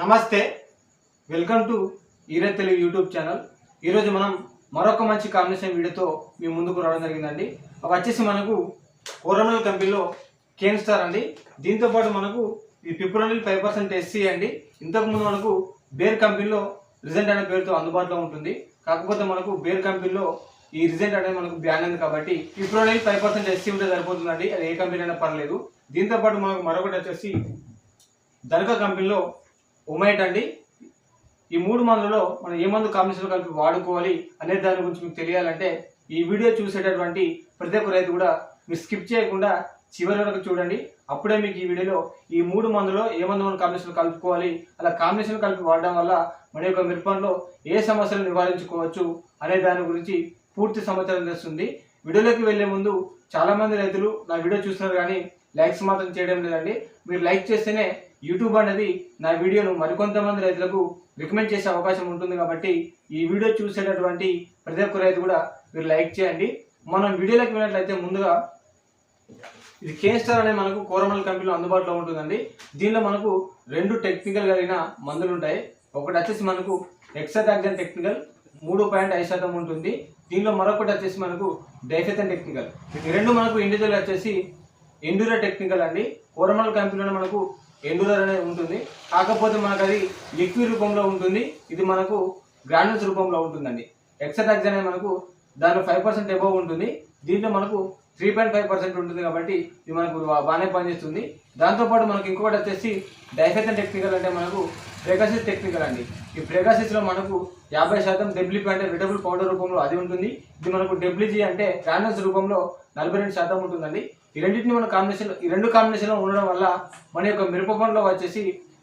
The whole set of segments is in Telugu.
నమస్తే. వెల్కమ్ టు ఈరే తెలుగు యూట్యూబ్ ఛానల్. ఈరోజు మనం మరొక మంచి కాంబినేషన్ వీడియోతో మీ ముందుకు రావడం జరిగిందండి. అవి వచ్చేసి మనకు కోరమల్ కంపెనీలో కేన్ స్టార్ అండి. దీంతోపాటు మనకు ఈ పిప్రోనిల్ ఫైవ్ పర్సెంట్ ఎస్సీ అండి. ఇంతకుముందు మనకు బేర్ కంపెనీలో రిజెంట్ అనే పేరుతో అందుబాటులో ఉంటుంది. కాకపోతే మనకు బేర్ కంపెనీలో ఈ రిజెంట్ అనేది మనకు బ్యాన్ అయింది కాబట్టి పిప్రోనిల్ ఫైవ్ పర్సెంట్ ఎస్సీ ఉంటే సరిపోతుందండి. అది ఏ కంపెనీ అయినా పర్లేదు. దీంతో పాటు మనకు మరొకటి వచ్చేసి ధనిక కంపెనీలో ఉమైట్ అండి ఈ మూడు మందులలో మనం ఏ మందు కాంబినేషన్ కలిపి వాడుకోవాలి అనే దాని గురించి మీకు తెలియాలంటే ఈ వీడియో చూసేటటువంటి ప్రతి ఒక్క రైతు కూడా మీరు స్కిప్ చేయకుండా చివరి వరకు చూడండి. అప్పుడే మీకు ఈ వీడియోలో ఈ మూడు మందులో ఏ మందు మనం కాంబినేషన్ కలుపుకోవాలి అలా కాంబినేషన్ కలిపి వాడడం వల్ల మన యొక్క మిరపంలో ఏ సమస్యలు నివారించుకోవచ్చు అనే దాని గురించి పూర్తి సమాచారం తెస్తుంది వీడియోలోకి వెళ్ళే ముందు చాలామంది రైతులు నా వీడియో చూస్తున్నారు కానీ లైక్స్ మాత్రం చేయడం లేదండి. మీరు లైక్ చేస్తేనే యూట్యూబ్ అనేది నా వీడియోను మరికొంతమంది రైతులకు రికమెండ్ చేసే అవకాశం ఉంటుంది కాబట్టి ఈ వీడియో చూసేటటువంటి ప్రతి ఒక్క రైతు కూడా మీరు లైక్ చేయండి. మనం వీడియోలోకి వెళ్ళినట్లయితే ముందుగా ఇది కేస్టార్ అనే మనకు కోరమల్ కంపెనీలో అందుబాటులో ఉంటుందండి. దీనిలో మనకు రెండు టెక్నికల్ కలిగిన మందులు ఉంటాయి. ఒకటి వచ్చేసి మనకు ఎక్సటాక్జన్ టెక్నికల్ మూడు పాయింట్ ఐదు శాతం ఉంటుంది. దీనిలో మరొకటి వచ్చేసి మనకు డైఫెథన్ టెక్నికల్ రెండు మనకు ఇండివిజువల్ వచ్చేసి ఎండూరా టెక్నికల్ అండి. కోరమల్ కంపెనీలో మనకు ఎండూరర్ అనేది ఉంటుంది. కాకపోతే మనకు అది లిక్విడ్ రూపంలో ఉంటుంది. ఇది మనకు గ్రాన్యూల్స్ రూపంలో ఉంటుందండి. ఎక్సటాక్స్ అనేది మనకు దాంట్లో ఫైవ్ పర్సెంట్ ఎబవ్ ఉంటుంది. దీంట్లో మనకు త్రీ పాయింట్ ఫైవ్ పర్సెంట్ ఉంటుంది కాబట్టి ఇది మనకు బాగానే పనిచేస్తుంది. దాంతోపాటు మనకు ఇంకొకటి వచ్చేసి డైఫెథన్ టెక్నికల్ అంటే మనకు ప్రెగాసిస్ టెక్నికల్ అండి. ఈ ప్రెగాసిస్లో మనకు యాభై శాతం డెబ్లిపి అంటే రిటబుల్ పౌడర్ రూపంలో అది ఉంటుంది. ఇది మనకు డెబ్లిజీ అంటే గ్రానల్స్ రూపంలో నలభై రెండు శాతం ఉంటుందండి. ఈ రెండింటిని మన కాంబినేషన్ ఈ రెండు కాంబినేషన్లో ఉండడం వల్ల మన యొక్క మిరప పండులో వచ్చేసి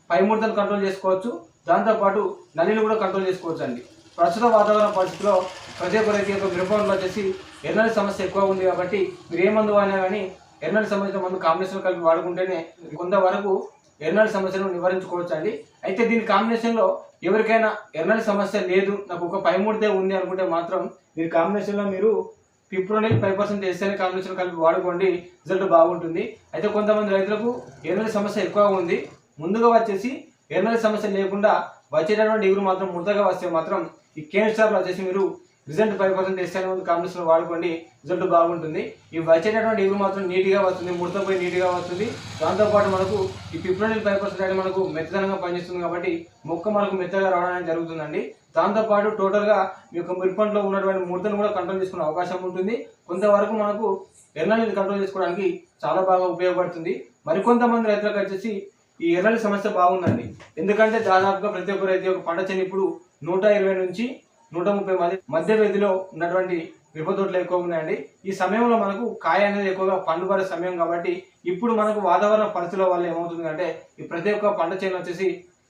పై ముడతను కంట్రోల్ చేసుకోవచ్చు దాంతోపాటు నల్లిని కూడా కంట్రోల్ చేసుకోవచ్చు అండి ప్రస్తుత వాతావరణ పరిస్థితిలో ప్రతి ఒక్క రైతు యొక్క మిరప వచ్చేసి ఎర్నల్ సమస్య ఎక్కువ ఉంది కాబట్టి మీరు ఏ మందు వాడినా కానీ ఎర్నల్ సమస్యతో మందు కాంబినేషన్ కలిపి వాడుకుంటేనే కొంతవరకు ఎర్నల్ సమస్యను నివారించుకోవచ్చు అండి. అయితే దీని కాంబినేషన్లో ఎవరికైనా ఎర్నల్ సమస్య లేదు నాకు ఒక పై మూడితే ఉంది అనుకుంటే మాత్రం దీని కాంబినేషన్లో మీరు పిప్రోనిల్ ఫైవ్ పర్సెంట్ ఎస్ఐని కాంబినేషన్ కలిపి వాడుకోండి రిజల్ట్ బాగుంటుంది. అయితే కొంతమంది రైతులకు ఎర్నల్ సమస్య ఎక్కువ ఉంది ముందుగా వచ్చేసి ఎర్నల్ సమస్య లేకుండా వచ్చేటటువంటి ఎగురు మాత్రం ముడతగా వస్తే మాత్రం ఈ కేన్ స్టార్లో వచ్చేసి మీరు result five percent SI combination వాడుకోండి రిజల్ట్ బాగుంటుంది. ఈ వచ్చేటటువంటి ఎగురు మాత్రం నీట్గా వస్తుంది ముడత పోయి నీట్గా వస్తుంది. దాంతోపాటు మనకు ఈ పిప్రోనిల్ ఫైవ్ పర్సెంట్ అనేది మనకు మెత్తదనంగా పనిచేస్తుంది కాబట్టి మొక్క మనకు మెత్తగా రావడం జరుగుతుందండి. దాంతోపాటు టోటల్గా మీ యొక్క మిరపంట్లో ఉన్నటువంటి ముడతను కూడా కంట్రోల్ చేసుకునే అవకాశం ఉంటుంది. కొంతవరకు మనకు ఎర్రని కంట్రోల్ చేసుకోవడానికి చాలా బాగా ఉపయోగపడుతుంది. మరికొంతమంది రైతులకు వచ్చేసి ఈ ఎర్రని సమస్య బాగుందండి. ఎందుకంటే దాదాపుగా ప్రతి ఒక్క రైతు యొక్క పంట చెని ఇప్పుడు నూట ఇరవై నుంచి నూట ముప్పై మధ్య మధ్య వ్యధిలో ఉన్నటువంటి మిరప తోటలు ఎక్కువ ఉన్నాయండి. ఈ సమయంలో మనకు కాయ అనేది ఎక్కువగా పండుపడే సమయం కాబట్టి ఇప్పుడు మనకు వాతావరణ పరిస్థితుల వల్ల ఏమవుతుంది అంటే ఈ ప్రతి ఒక్క పంట చేను వచ్చేసి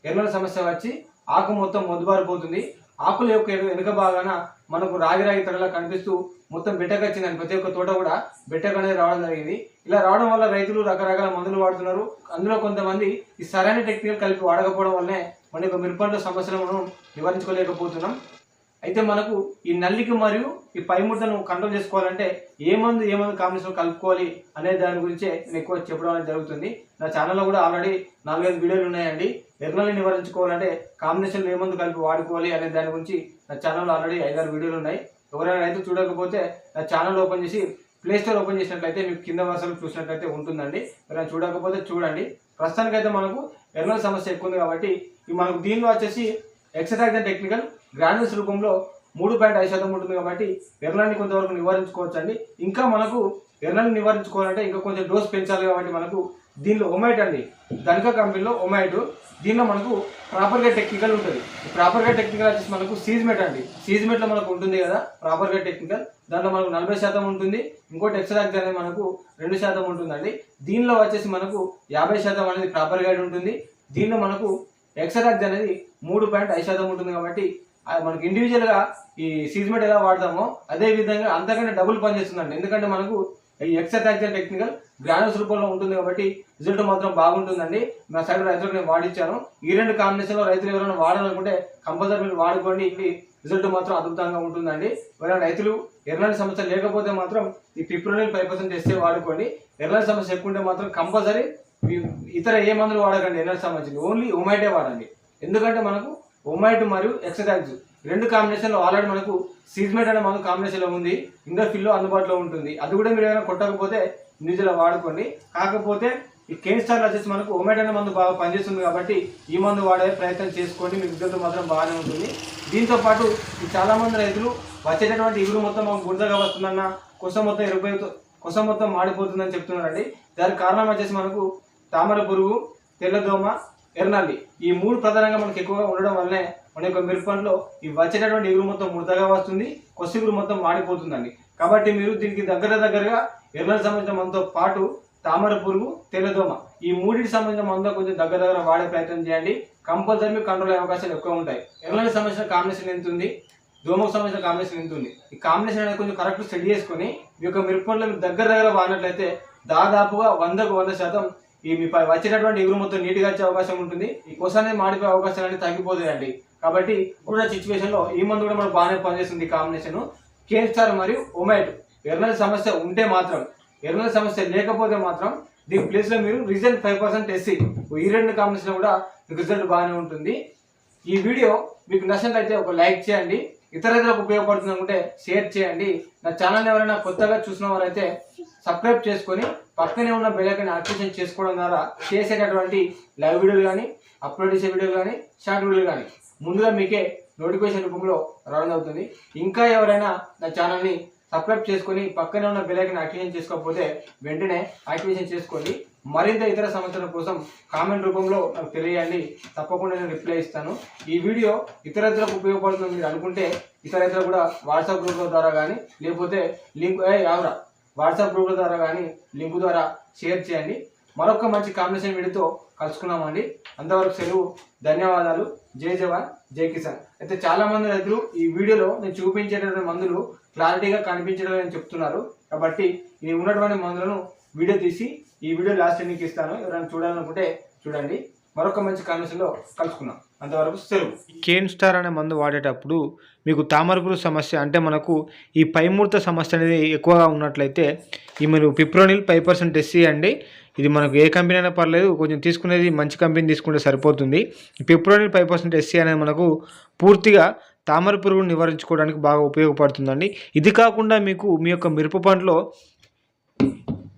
ఎర్రల సమస్య వచ్చి ఆకు మొత్తం మొద్దుబారిపోతుంది ఆకుల యొక్క వెనుక భాగాన మనకు రాగి రాగి తడలా కనిపిస్తూ మొత్తం బెట్టకు వచ్చిందండి ప్రతి ఒక్క తోట కూడా బిట్టక అనేది రావడం జరిగింది. ఇలా రావడం వల్ల రైతులు రకరకాల మందులు వాడుతున్నారు. అందులో కొంతమంది ఈ సరైన టెక్నికల్ కలిపి వాడకపోవడం వల్లనే మన యొక్క మిరపంట సమస్యలను మనం నివారించుకోలేకపోతున్నాం. అయితే మనకు ఈ నల్లికి మరియు ఈ పైముడతను కంట్రోల్ చేసుకోవాలంటే ఏ మందు ఏ మందు కాంబినేషన్ కలుపుకోవాలి అనే దాని గురించే నేను ఎక్కువ చెప్పడం అనేది జరుగుతుంది. నా ఛానల్లో కూడా ఆల్రెడీ నాలుగైదు వీడియోలు ఉన్నాయండి. ఎర్రల్ని నివారించుకోవాలంటే కాంబినేషన్లో ఏ మందు కలిపి వాడుకోవాలి అనే దాని గురించి నా ఛానల్లో ఆల్రెడీ ఐదారు వీడియోలు ఉన్నాయి. ఎవరైనా అయితే చూడకపోతే నా ఛానల్ ఓపెన్ చేసి ప్లే స్టోర్ ఓపెన్ చేసినట్లయితే మీకు కింద వరుసలు చూసినట్లయితే ఉంటుందండి. ఎవరైనా చూడకపోతే చూడండి. ప్రస్తుతానికైతే మనకు ఎర్రల సమస్య ఎక్కువ ఉంది కాబట్టి ఈ మనకు దీనిలో వచ్చేసి ఎక్సటాక్జన్ టెక్నికల్ గ్రాన్యూల్స్ రూపంలో మూడు పాయింట్ ఐదు శాతం ఉంటుంది కాబట్టి ఎర్రలని కొంతవరకు నివారించుకోవచ్చు అండి ఇంకా మనకు ఎర్రని నివారించుకోవాలంటే ఇంకా కొంచెం డోస్ పెంచాలి కాబట్టి మనకు దీనిలో ఒమైట్ అండి. ధనిక కంపెనీలో ఒమైట్ దీనిలో మనకు ప్రాపర్గా టెక్నికల్ ఉంటుంది. ప్రాపర్గా టెక్నికల్ వచ్చేసి మనకు సీజ్మెట్ అండి. సీజ్మెట్లో మనకు ఉంటుంది కదా ప్రాపర్గా టెక్నికల్ దాంట్లో మనకు నలభై శాతం ఉంటుంది. ఇంకోటి ఎక్స్ట్రాక్ట్ అనేది మనకు రెండు శాతం ఉంటుందండి. దీనిలో వచ్చేసి మనకు యాభై శాతం అనేది ప్రాపర్ గైడ్ ఉంటుంది. దీనిలో మనకు ఎక్స్ట్రాక్ట్ అనేది మూడు పాయింట్ ఐదు శాతం ఉంటుంది కాబట్టి మనకి ఇండివిజువల్గా ఈ సీజ్మెంట్ ఎలా వాడతామో అదే విధంగా అంతకంటే డబుల్ పనిచేస్తుందండి ఎందుకంటే మనకు ఈ ఎక్సర్సైజ్ టెక్నికల్ గ్రానల్స్ రూపంలో ఉంటుంది కాబట్టి రిజల్ట్ మాత్రం బాగుంటుందండి. మా సైడ్ రైతులకు నేను వాడిచ్చాను. ఈ రెండు కాంబినేషన్లో రైతులు ఎవరైనా వాడాలనుకుంటే కంపల్సరీ మీరు వాడుకోండి. ఇవి రిజల్ట్ మాత్రం అద్భుతంగా ఉంటుందండి. ఎవరైనా రైతులు ఎర్రని సమస్య లేకపోతే మాత్రం ఈ పిప్రోనిల్ ఫైవ్ పర్సెంట్ చేస్తే వాడుకోండి. ఎర్రని సమస్య ఎక్కువ ఉంటే మాత్రం కంపల్సరీ ఇతర ఏ మందులు వాడకండి ఎర్రని సంబంధించి ఓన్లీ ఉమైటే వాడండి. ఎందుకంటే మనకు ఒమైట్ మరియు ఎక్సటాక్స్ రెండు కాంబినేషన్లో ఆల్రెడీ మనకు సీజ్మేట్ అనే మందు కాంబినేషన్లో ఉంది ఇండో ఫిల్లో అందుబాటులో ఉంటుంది. అది కూడా మీరు ఏమైనా కొట్టకపోతే ఇండివిజువల్ వాడుకోండి. కాకపోతే ఈ కేన్ స్టార్లో వచ్చేసి మనకు ఒమైట్ అనే మందు బాగా పనిచేస్తుంది కాబట్టి ఈ మందు వాడే ప్రయత్నం చేసుకోండి. మీ రిజల్ట్ మాత్రం బాగానే ఉంటుంది. దీంతో పాటు ఈ రైతులు వచ్చేటటువంటి ఇగురు మొత్తం మాకు బురదగా వస్తుందన్న కొసం మొత్తం ఎరుపు కొసం మొత్తం మాడిపోతుందని చెప్తున్నారండి. దానికి కారణం వచ్చేసి మనకు తామర పురుగు తెల్లదోమ ఎర్నాలి ఈ మూడు ప్రధానంగా మనకి ఎక్కువగా ఉండడం వల్లనే మన యొక్క మిరపంలో ఈ వచ్చేటటువంటి ఎగురు మొత్తం ముడతగా వస్తుంది కొసిగురు మొత్తం మాడిపోతుందండి. కాబట్టి మీరు దీనికి దగ్గర దగ్గరగా ఎర్రనల్లి సంబంధించిన మనతో పాటు తామర పురుగు తెల్లదోమ ఈ మూడింటి సంబంధించిన మందు కొంచెం దగ్గర దగ్గర వాడే ప్రయత్నం చేయండి. కంపల్సరీ మీకు కంట్రోల్ అయ్యే అవకాశాలు ఎక్కువ ఉంటాయి. ఎర్రనల్లి సంబంధించిన కాంబినేషన్ ఎంత ఉంది? దోమకు సంబంధించిన కాంబినేషన్ ఎంత ఉంది? ఈ కాంబినేషన్ అనేది కొంచెం కరెక్ట్ స్టడీ చేసుకొని మీ యొక్క మిరపంలో దగ్గర దగ్గర వాడినట్లయితే దాదాపుగా వందకు వంద శాతం ఈ మీ వచ్చేటటువంటి ఎగురు మొత్తం నీట్గా వచ్చే అవకాశం ఉంటుంది. ఈ కొస మాడిపోయే అవకాశాలు అనేది తగ్గిపోతాయండి. కాబట్టి ఇప్పుడున్న సిచ్యువేషన్లో ఈ మందు కూడా మనకు బాగానే పనిచేస్తుంది కాంబినేషన్ కేఎస్ఆర్ మరియు ఒమైట్ ఎర్నల్ సమస్య ఉంటే మాత్రం ఎర్నల్ సమస్య లేకపోతే మాత్రం దీని ప్లేస్లో మీరు రిజల్ట్ ఫైవ్ పర్సెంట్ ఎస్సీ ఈ రెండు కాంబినేషన్ కూడా రిజల్ట్ బాగానే ఉంటుంది. ఈ వీడియో మీకు నచ్చినట్లయితే ఒక లైక్ చేయండి. ఇతర ఇతరులకు ఉపయోగపడుతుంది అనుకుంటే షేర్ చేయండి. నా ఛానల్ ఎవరైనా కొత్తగా చూసిన వారైతే సబ్స్క్రైబ్ చేసుకొని పక్కనే ఉన్న బెల్ ఆక్టివేషన్ యాక్టివేషన్ చేసుకోవడం ద్వారా చేసేటటువంటి లైవ్ వీడియోలు కానీ అప్లోడ్ చేసే వీడియోలు కానీ షార్ట్ వీడియోలు కానీ ముందుగా మీకే నోటిఫికేషన్ రూపంలో రావడం అవుతుంది ఇంకా ఎవరైనా నా ఛానల్ని సబ్స్క్రైబ్ చేసుకొని పక్కనే ఉన్న బెల్ ఆక్టివేషన్ యాక్టివేషన్ చేసుకోకపోతే వెంటనే యాక్టివేషన్ చేసుకోండి. మరింత ఇతర సమస్యల కోసం కామెంట్ రూపంలో నాకు తెలియాలి తప్పకుండా నేను రిప్లై ఇస్తాను. ఈ వీడియో ఇతరత్రకు ఉపయోగపడుతుంది మీరు అనుకుంటే ఇతర ఇతర కూడా వాట్సాప్ గ్రూప్ల ద్వారా కానీ లేకపోతే లింక్ ఏ రావురా వాట్సాప్ గ్రూప్ల ద్వారా కానీ లింక్ ద్వారా షేర్ చేయండి. మరొక మంచి కాంబినేషన్ వీడియోతో కలుసుకున్నామండి అంతవరకు సెలవు ధన్యవాదాలు. జై జవాన్ జై కిసాన్. అయితే చాలా మంది రైతులు ఈ వీడియోలో నేను చూపించేటటువంటి మందులు క్లారిటీగా కనిపించడం అని చెప్తున్నారు. కాబట్టి ఈ ఉన్నటువంటి మందులను వీడియో తీసి ఈ వీడియో లాస్ట్ ఎండింగ్కి ఇస్తాను. ఎవరైనా చూడాలనుకుంటే చూడండి. మరొక మంచి కాంబినేషన్లో కలుసుకున్నాం అంతవరకు సెలవు కేన్ స్టార్ అనే మందు వాడేటప్పుడు మీకు తామరపురు సమస్య అంటే మనకు ఈ పైమూర్త సమస్య అనేది ఎక్కువగా ఉన్నట్లయితే ఈ మీరు పిప్రోనిల్ ఫైవ్ పర్సెంట్ ఎస్సీ అండి. ఇది మనకు ఏ కంపెనీ అయినా పర్లేదు కొంచెం తీసుకునేది మంచి కంపెనీ తీసుకుంటే సరిపోతుంది. పిప్రోనిల్ ఫైవ్ పర్సెంట్ ఎస్సీ అనేది మనకు పూర్తిగా తామర పురుగును నివారించుకోవడానికి బాగా ఉపయోగపడుతుందండి. ఇది కాకుండా మీకు మీ యొక్క మిరప పంటలో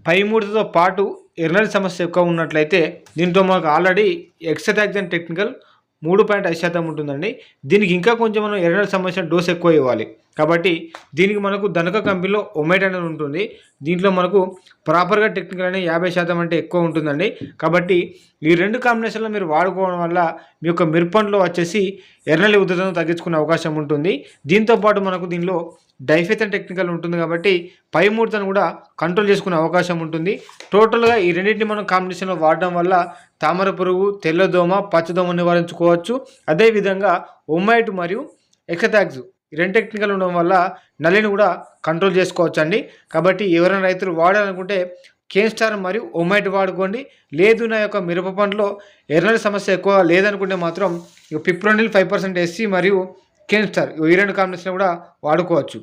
పైమూర్తతో పాటు ఎర్నల్ సమస్య ఎక్కువ ఉన్నట్లయితే దీంతో మాకు ఆల్రెడీ ఎక్సటాక్జన్ టెక్నికల్ మూడు పాయింట్ ఐదు శాతం ఉంటుందండి. దీనికి ఇంకా కొంచెం మనం ఎర్నల్ సమస్య డోస్ ఎక్కువ ఇవ్వాలి. కాబట్టి దీనికి మనకు ధనుక కంపెనీలో ఒమేట్ అనేది ఉంటుంది. దీంట్లో మనకు ప్రాపర్గా టెక్నికల్ అనేది యాభై శాతం అంటే ఎక్కువ ఉంటుందండి. కాబట్టి ఈ రెండు కాంబినేషన్లో మీరు వాడుకోవడం వల్ల మీ యొక్క మిరపంలో వచ్చేసి ఎర్నలి ఉధృతను తగ్గించుకునే అవకాశం ఉంటుంది. దీంతోపాటు మనకు దీనిలో డైఫెథన్ టెక్నికల్ ఉంటుంది కాబట్టి పై మూర్తను కూడా కంట్రోల్ చేసుకునే అవకాశం ఉంటుంది. టోటల్గా ఈ రెండింటిని మనం కాంబినేషన్లో వాడడం వల్ల తామర పురుగు తెల్లదోమ పచ్చదోమ నివారించుకోవచ్చు. అదేవిధంగా ఒమైట్ మరియు ఎక్సటాక్స్ ఈ రెండు టెక్నికల్ ఉండడం వల్ల నల్లిని కూడా కంట్రోల్ చేసుకోవచ్చండి. కాబట్టి ఎవరైనా రైతులు వాడాలనుకుంటే కేన్ స్టార్ మరియు ఒమైట్ వాడుకోండి. లేదు నా యొక్క మిరప పంటలో ఎర్రని సమస్య ఎక్కువ లేదనుకుంటే మాత్రం పిప్రోనిల్ ఫైవ్ పర్సెంట్ ఎస్సీ మరియు కేన్ స్టార్ ఈ రెండు కాంబినేషన్ కూడా వాడుకోవచ్చు.